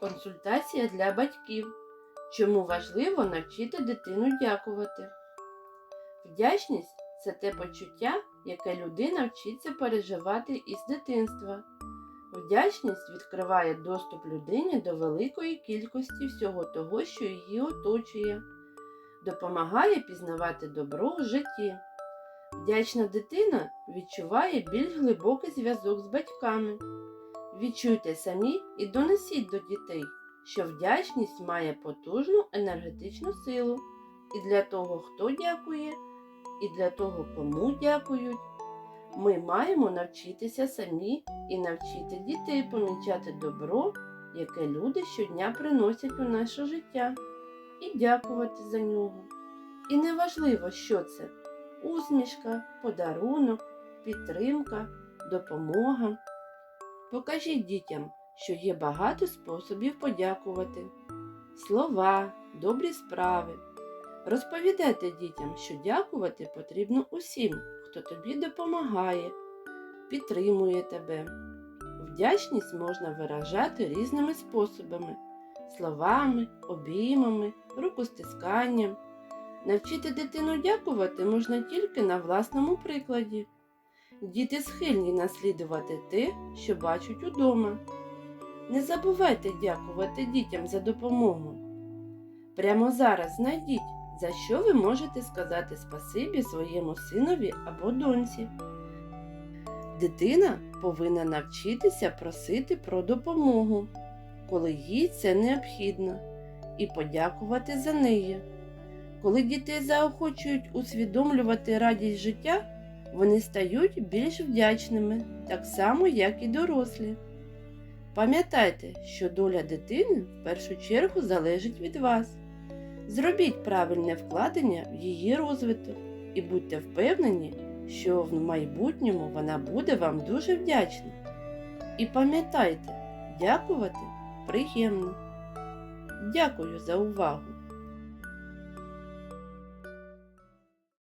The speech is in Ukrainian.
Консультація для батьків. Чому важливо навчити дитину дякувати? Вдячність це те почуття, яке людина вчиться переживати із дитинства. Вдячність відкриває доступ людині до великої кількості всього того, що її оточує, допомагає пізнавати добро в житті. Вдячна дитина відчуває більш глибокий зв'язок з батьками. Відчуйте самі і донесіть до дітей, що вдячність має потужну енергетичну силу і для того, хто дякує, і для того, кому дякують. Ми маємо навчитися самі і навчити дітей помічати добро, яке люди щодня приносять у наше життя, і дякувати за нього. І неважливо, що це усмішка, подарунок, підтримка, допомога. Покажіть дітям, що є багато способів подякувати. Слова, добрі справи. Розповідайте дітям, що дякувати потрібно усім, хто тобі допомагає, підтримує тебе. Вдячність можна виражати різними способами словами, обіймами, рукостисканням. Навчити дитину дякувати можна тільки на власному прикладі. Діти схильні наслідувати те, що бачать удома. Не забувайте дякувати дітям за допомогу. Прямо зараз знайдіть, за що ви можете сказати спасибі своєму синові або доньці. Дитина повинна навчитися просити про допомогу, коли їй це необхідно, і подякувати за неї. Коли дітей заохочують усвідомлювати радість життя, вони стають більш вдячними, так само, як і дорослі. Пам'ятайте, що доля дитини в першу чергу залежить від вас. Зробіть правильне вкладення в її розвиток і будьте впевнені, що в майбутньому вона буде вам дуже вдячна. І пам'ятайте, дякувати приємно. Дякую за увагу!